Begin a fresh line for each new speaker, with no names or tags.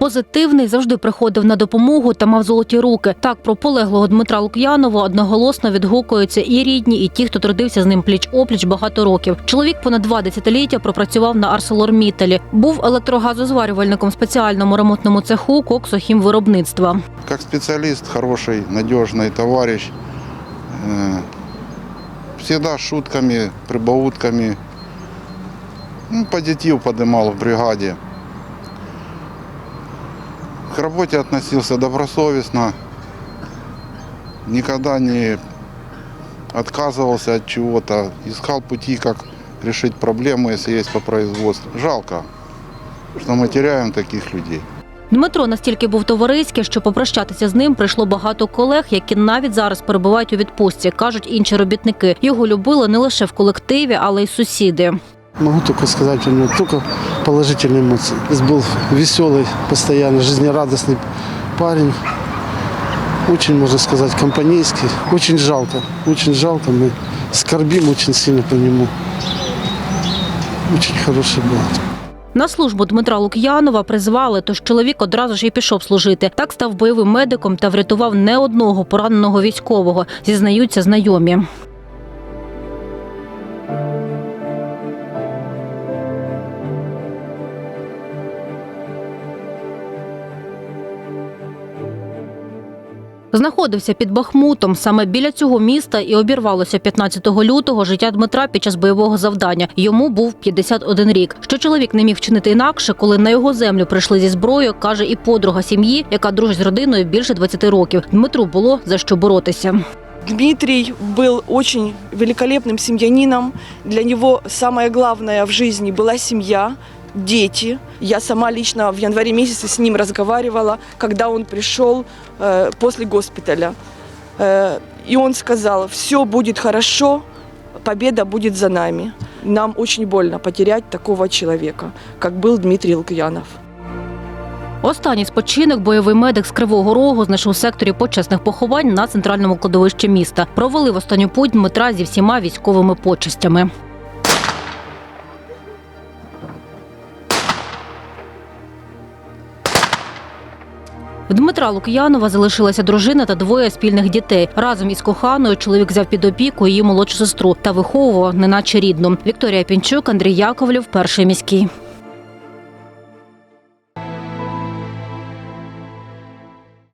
Позитивний завжди приходив на допомогу та мав золоті руки. Так про полеглого Дмитра Лук'янова одноголосно відгукуються і рідні, і ті, хто трудився з ним пліч опліч багато років. Чоловік понад два десятиліття пропрацював на ArcelorMittal. Був електрогазозварювальником в спеціальному ремонтному цеху коксохімвиробництва.
Как специалист, хороший, надежный товарищ. Э, Всегда шутками, прибаутками. Ну, позитив поднимал в бригаде. К работе относился добросовестно. Никогда не отказывался от чего-то. Искал пути, как решить проблему, если есть по производству. Жалко, что мы теряем таких людей.
Дмитро настільки був товариський, що попрощатися з ним прийшло багато колег, які навіть зараз перебувають у відпустці, кажуть інші робітники. Його любили не лише в колективі, але й сусіди.
Могу только сказать, у него только положительные эмоции. Был веселый, постоянно жизнерадостный парень. Очень, можно сказать, компанейский. Очень жалко, очень жалко. Мы скорбим очень сильно по нему. Очень хороший был.
На службу Дмитра Лук'янова призвали, тож чоловік одразу ж і пішов служити. Так став бойовим медиком та врятував не одного пораненого військового, зізнаються знайомі. Знаходився під Бахмутом. Саме біля цього міста і обірвалося 15 лютого життя Дмитра під час бойового завдання. Йому був 51 рік. Що чоловік не міг вчинити інакше, коли на його землю прийшли зі зброєю, каже і подруга сім'ї, яка дружить з родиною більше 20 років. Дмитру було за що боротися.
Дмитрий был очень великолепным семьянином. Для него самое главное в жизни была семья, дети. Я сама лично в январе месяце с ним разговаривала, когда он пришел э, после госпиталя. Э, и он сказал, все будет хорошо, победа будет за нами. Нам очень больно потерять такого человека, как был Дмитрий Лукьянов.
Останній спочинок бойовий медик з Кривого Рогу знайшов у секторі почесних поховань на центральному кладовищі міста. Провели в останню путь Дмитра зі всіма військовими почестями. В Дмитра Лук'янова залишилася дружина та двоє спільних дітей. Разом із коханою чоловік взяв під опіку її молодшу сестру та виховував, неначе рідну. Вікторія Пінчук, Андрій Яковлів, перший міський.